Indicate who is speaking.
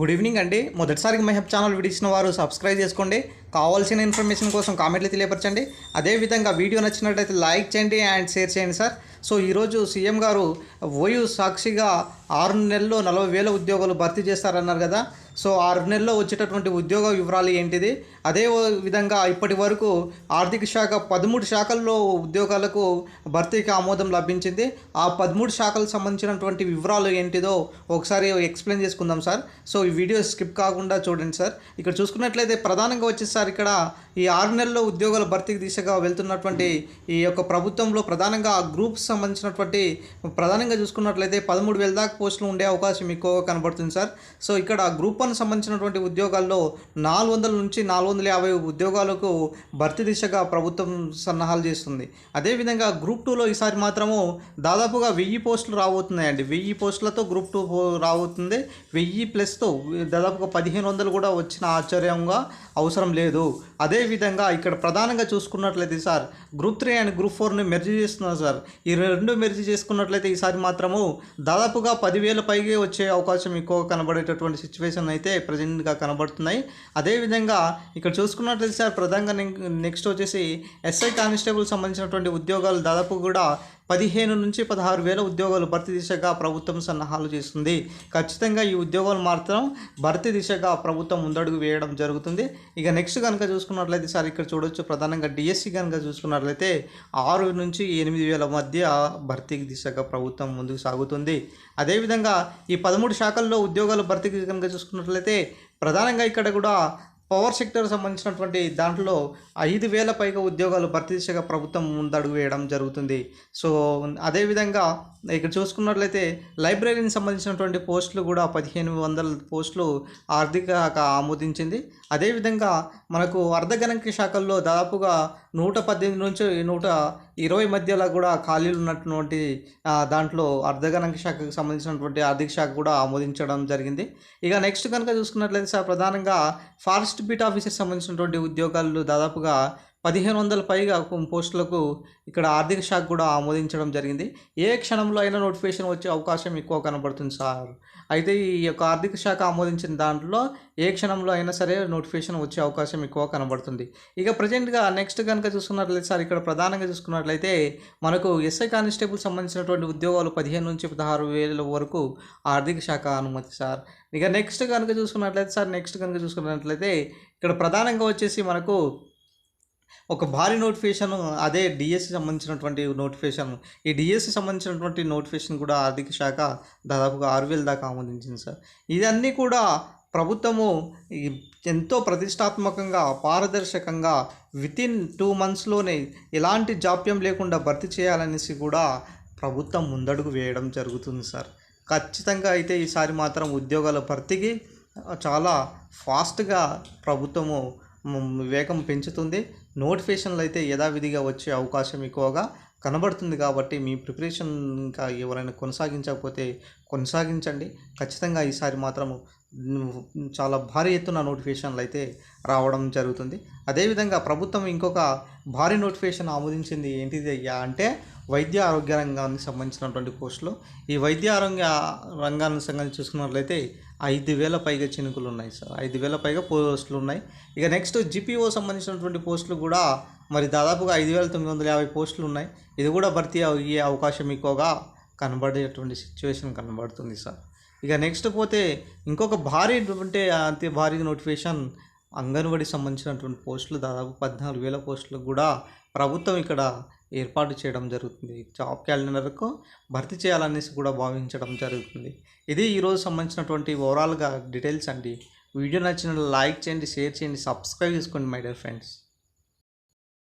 Speaker 1: Good evening అండి. మొదటిసారికి Mehab channel విడిచిన వారు సబ్స్క్రైబ్ చేసుకోండి. కావాల్సిన ఇన్ఫర్మేషన్ కోసం కామెంట్లు తెలియపరచండి. అదేవిధంగా వీడియో నచ్చినట్లయితే లైక్ చేయండి అండ్ షేర్ చేయండి సార్ సో ఈరోజు సీఎం గారు ఓయూ సాక్షిగా ఆరు నెలల్లో నలభై వేల ఉద్యోగాలు భర్తీ చేస్తారన్నారు కదా. సో ఆరు నెలల్లో వచ్చేటటువంటి ఉద్యోగ వివరాలు ఏంటిది? అదే విధంగా ఇప్పటి వరకు ఆర్థిక శాఖ పదమూడు శాఖల్లో ఉద్యోగాలకు భర్తీకి ఆమోదం లభించింది. ఆ పదమూడు శాఖలకు సంబంధించినటువంటి వివరాలు ఏంటిదో ఒకసారి ఎక్స్ప్లెయిన్ చేసుకుందాం సార్. సో ఈ వీడియో స్కిప్ కాకుండా చూడండి సార్. ఇక్కడ చూసుకున్నట్లయితే ప్రధానంగా వచ్చేసారి ఇక్కడ ఈ ఆరు నెలల్లో ఉద్యోగాల భర్తీకి దిశగా వెళ్తున్నటువంటి ఈ యొక్క ప్రభుత్వంలో ప్రధానంగా ఆ గ్రూప్ సంబంధించినటువంటి ప్రధానంగా చూసుకున్నట్లయితే పదమూడు వేల దాకా పోస్టులు ఉండే అవకాశం ఎక్కువగా కనబడుతుంది సార్. సో ఇక్కడ గ్రూప్ వన్ సంబంధించినటువంటి ఉద్యోగాల్లో నాలుగు వందల నుంచి నాలుగు వందల యాభై ఉద్యోగాలకు భర్తీ దిశగా ప్రభుత్వం సన్నాహాలు చేస్తుంది. అదేవిధంగా గ్రూప్ టూలో ఈసారి మాత్రము దాదాపుగా వెయ్యి పోస్టులు రాబోతున్నాయండి. వెయ్యి పోస్టులతో గ్రూప్ టూ రాబోతుంది. వెయ్యి ప్లస్తో దాదాపుగా పదిహేను వందలు కూడా వచ్చిన ఆశ్చర్యంగా అవసరం లేదు. అదేవిధంగా ఇక్కడ ప్రధానంగా చూసుకున్నట్లయితే sir group three and group ఫోర్ని merge చేస్తున్నారు సార్. ఈ రెండు మెర్జీ చేసుకున్నట్లయితే ఈసారి మాత్రము దాదాపుగా పదివేల పైగా వచ్చే అవకాశం ఎక్కువ కనబడేటటువంటి సిచ్యువేషన్ అయితే ప్రజెంట్గా కనబడుతున్నాయి. అదేవిధంగా ఇక్కడ చూసుకున్నట్లయితే సార్ ప్రధానంగా నెక్స్ట్ వచ్చేసి ఎస్ఐ కానిస్టేబుల్ సంబంధించినటువంటి ఉద్యోగాలు దాదాపు కూడా పదిహేను నుంచి పదహారు వేల ఉద్యోగాలు భర్తీ దిశగా ప్రభుత్వం సన్నాహాలు చేస్తుంది. ఖచ్చితంగా ఈ ఉద్యోగాలు మాత్రం భర్తీ దిశగా ప్రభుత్వం ముందడుగు వేయడం జరుగుతుంది. ఇక నెక్స్ట్ కనుక చూసుకున్నట్లయితే సార్ ఇక్కడ చూడొచ్చు ప్రధానంగా డిఎస్సి కనుక చూసుకున్నట్లయితే ఆరు నుంచి ఎనిమిది వేల మధ్య భర్తీ దిశగా ప్రభుత్వం ముందుకు సాగుతుంది. అదేవిధంగా ఈ పదమూడు శాఖల్లో ఉద్యోగాలు భర్తీకి కనుక చూసుకున్నట్లయితే ప్రధానంగా ఇక్కడ కూడా పవర్ సెక్టర్ సంబంధించినటువంటి దాంట్లో ఐదు వేల పైగా ఉద్యోగాలు భర్తీ దిశగా ప్రభుత్వం ముందడుగు వేయడం జరుగుతుంది. సో అదేవిధంగా ఇక్కడ చూసుకున్నట్లయితే లైబ్రరీని సంబంధించినటువంటి పోస్టులు కూడా పదిహేను వందల పోస్టులు ఆర్థిక ఆమోదించింది. అదేవిధంగా మనకు అర్ధగణంక శాఖల్లో దాదాపుగా నూట పద్దెనిమిది నుంచి నూట ఇరవై మధ్యలో కూడా ఖాళీలు ఉన్నటువంటి దాంట్లో అర్ధగణంక శాఖకు సంబంధించినటువంటి ఆర్థిక శాఖ కూడా ఆమోదించడం జరిగింది. ఇక నెక్స్ట్ కనుక చూసుకున్నట్లయితే సార్ ప్రధానంగా ఫారెస్ట్ బీట్ ఆఫీసర్ సంబంధించినటువంటి ఉద్యోగాలు దాదాపుగా పదిహేను వందల పైగా పోస్టులకు ఇక్కడ ఆర్థిక శాఖ కూడా ఆమోదించడం జరిగింది. ఏ క్షణంలో అయినా నోటిఫికేషన్ వచ్చే అవకాశం ఎక్కువ కనబడుతుంది సార్. అయితే ఈ యొక్క ఆర్థిక శాఖ ఆమోదించిన దాంట్లో ఏ క్షణంలో అయినా సరే నోటిఫికేషన్ వచ్చే అవకాశం ఎక్కువ కనబడుతుంది. ఇక ప్రజెంట్గా నెక్స్ట్ కనుక చూసుకున్నట్లయితే సార్ ఇక్కడ ప్రధానంగా చూసుకున్నట్లయితే మనకు ఎస్ఐ కానిస్టేబుల్ సంబంధించినటువంటి ఉద్యోగాలు పదిహేను నుంచి పదహారు వేల వరకు ఆర్థిక శాఖ అనుమతి సార్. ఇక నెక్స్ట్ కనుక చూసుకున్నట్లయితే సార్ నెక్స్ట్ కనుక చూసుకున్నట్లయితే ఇక్కడ ప్రధానంగా వచ్చేసి మనకు ఒక భారీ నోటిఫికేషన్ అదే డిఎస్సి సంబంధించినటువంటి నోటిఫికేషన్. ఈ డిఎస్సి సంబంధించినటువంటి నోటిఫికేషన్ కూడా ఆర్థిక శాఖ దాదాపుగా ఆరు వేల దాకా ఆమోదించింది సార్. ఇదన్నీ కూడా ప్రభుత్వము ఎంతో ప్రతిష్టాత్మకంగా పారదర్శకంగా వితిన్ టూ మంత్స్లోనే ఎలాంటి జాప్యం లేకుండా భర్తీ చేయాలనేసి కూడా ప్రభుత్వం ముందడుగు వేయడం జరుగుతుంది సార్. ఖచ్చితంగా అయితే ఈసారి మాత్రం ఉద్యోగాల భర్తీకి చాలా ఫాస్ట్గా ప్రభుత్వము వేగం పెంచుతుంది. నోటిఫికేషన్లు అయితే యథావిధిగా వచ్చే అవకాశం ఎక్కువగా కనబడుతుంది కాబట్టి మీ ప్రిపరేషన్ ఇంకా ఎవరైనా కొనసాగించకపోతే కొనసాగించండి. ఖచ్చితంగా ఈసారి మాత్రము చాలా భారీ ఎత్తున నోటిఫికేషన్లు అయితే రావడం జరుగుతుంది. అదేవిధంగా ప్రభుత్వం ఇంకొక భారీ నోటిఫికేషన్ ఆమోదించింది ఏంటిది అయ్యా అంటే వైద్య ఆరోగ్య రంగానికి సంబంధించినటువంటి పోస్టులు ఈ వైద్య ఆరోగ్య రంగానికి సంబంధించి చూసుకున్నట్లయితే ఐదు వేల పైగా చినుకులు ఉన్నాయి సార్. ఐదు వేల పైగా పోస్టులు ఉన్నాయి. ఇక నెక్స్ట్ జిపిఓ సంబంధించినటువంటి పోస్టులు కూడా మరి దాదాపుగా ఐదు వేల తొమ్మిది వందల యాభై పోస్టులు ఉన్నాయి. ఇది కూడా భర్తీ అయ్యే అవకాశం ఎక్కువగా కనబడేటువంటి సిచ్యువేషన్ కనబడుతుంది సార్. ఇక నెక్స్ట్ పోతే ఇంకొక భారీ అంటే అంతే భారీ నోటిఫికేషన్ అంగన్వాడీ సంబంధించినటువంటి పోస్టులు దాదాపు పద్నాలుగు వేల పోస్టులు కూడా ప్రభుత్వం ఇక్కడ ఏర్పాటు చేయడం జరుగుతుంది. జాబ్ క్యాలెండర్కు భర్తీ చేయాలనేసి కూడా భావించడం జరుగుతుంది. ఇది ఈరోజు సంబంధించినటువంటి ఓవరాల్గా డీటెయిల్స్ అండి. వీడియో నచ్చిన లైక్ చేయండి షేర్ చేయండి సబ్స్క్రైబ్ చేసుకోండి మై డియర్ ఫ్రెండ్స్